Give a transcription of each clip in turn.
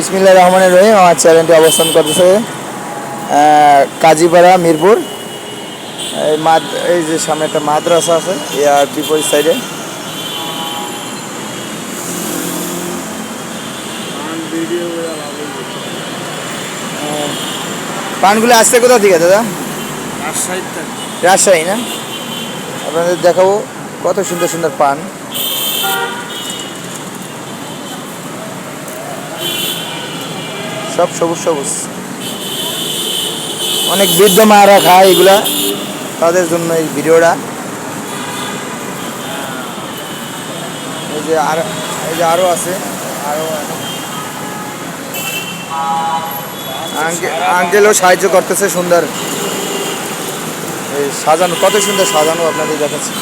বিসমিল্লা রহমানের রহিম। আমার চ্যানেলটি অবস্থান করতেছে কাজীপাড়া মিরপুর। এই মাদ এই যে সামনে একটা মাদ্রাসা আছে আর বিপরীত সাইডে। পানগুলো আসছে কোথা থেকে দাদা? রাজশাহী না? আপনাদের দেখাবো কত সুন্দর সুন্দর পান। সব সবুজ সবুজ। অনেক বৃদ্ধ মায়েরা খায় এগুলা। তাদের জন্য এই ভিডিওটা। এই যে আর এই যে আরও আছে। আরও আঙ্কেলও সাহায্য করতেছে সুন্দর। এই সাজানো কত সুন্দর সাজানো আপনাদের দেখাচ্ছি।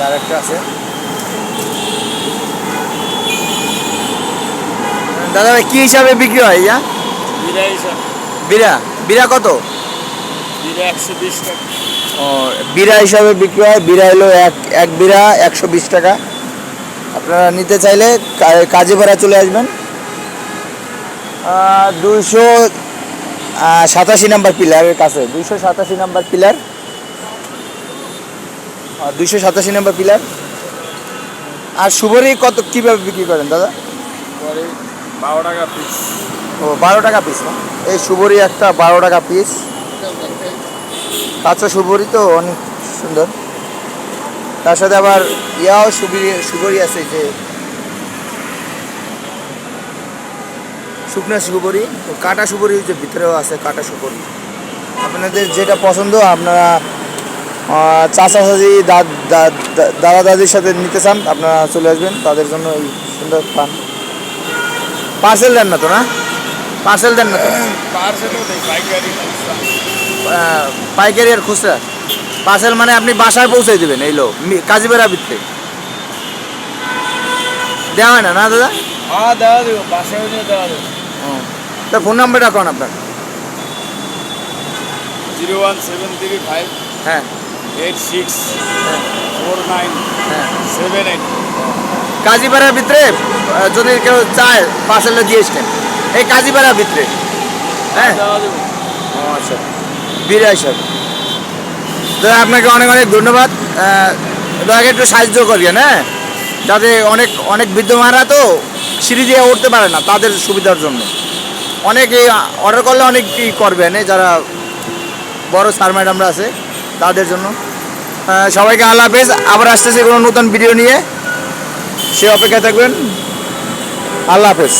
যে আরেকটা আছে। দাদা ভাই কি হিসাবে বিক্রি হয় ইয়া বিরা হিসাব। বিরা বিরা কত? বিরা একশো বিশ টাকা। ও বিরা হিসাবে বিক্রি হয়। বিরা হলো এক এক বিরা একশো বিশ টাকা। আপনারা নিতে চাইলে কা- কাজীপাড়া চলে আসবেন। দুইশো সাতাশি নাম্বার পিলারের কাছে। দুইশো সাতাশি নাম্বার পিলার। দুইশো সাতাশি নাম্বার পিলার। আর সুবরি কত কীভাবে বিক্রি করেন দাদা? বারো টাকা পিস ও বারো টাকা পিস না? এই সুবরি একটা বারো টাকা পিস কাঁচা সুবরি তো অনেক সুন্দর। তার সাথে আবার ইয়াও সুবরি সুবরি আছে যে শুকনো সুবরি ও কাটা সুবরি যে ভিতরেও আছে কাটা সুবরি আপনাদের যেটা পছন্দ আপনারা চাচা চাচি দাদা দাদির সাথে নিতে চান আপনারা চলে আসবেন তাদের জন্য এই সুন্দর পান। পার্সেল দেন না তো না? পার্সেল দেন না তো। পাইকারি আর খুচরা। পার্সেল মানে আপনি বাসায় পৌঁছে দেবেন এই লোক কাজীবেড়া ভিত্তে। দেওয়া হয় না না দাদা? হ্যাঁ দেওয়া দেবো বাসায় দেওয়া দেবো। তা ফোন নাম্বারটা কোন আপনার? Zero one seven three five হ্যাঁ। এইট সিক্স ফোর নাইন হ্যাঁ সেভেন এইট কাজীপাড়ার ভিতরে যদি কেউ চায় পার্সেলটা দিয়ে আসতেন এই কাজীপাড়ার ভিতরে। হ্যাঁ? আচ্ছা। বিরাই স্যার দাদা আপনাকে অনেক অনেক ধন্যবাদ। আহ, দয়া একটু সাহায্য করিয়েন হ্যাঁ? যাতে অনেক অনেক বৃদ্ধমারা তো সিঁড়ি দিয়ে উঠতে পারে না তাদের সুবিধার জন্য। অনেকে অর্ডার করলে অনেক করবেন যারা বড় স্যার ম্যাডামরা আছে। তাদের জন্য। সবাইকে আল্লাহ হাফেজ। আবার আসতেছে কোনো নতুন ভিডিও নিয়ে। সে অপেক্ষায় থাকবেন। আল্লাহ হাফেজ।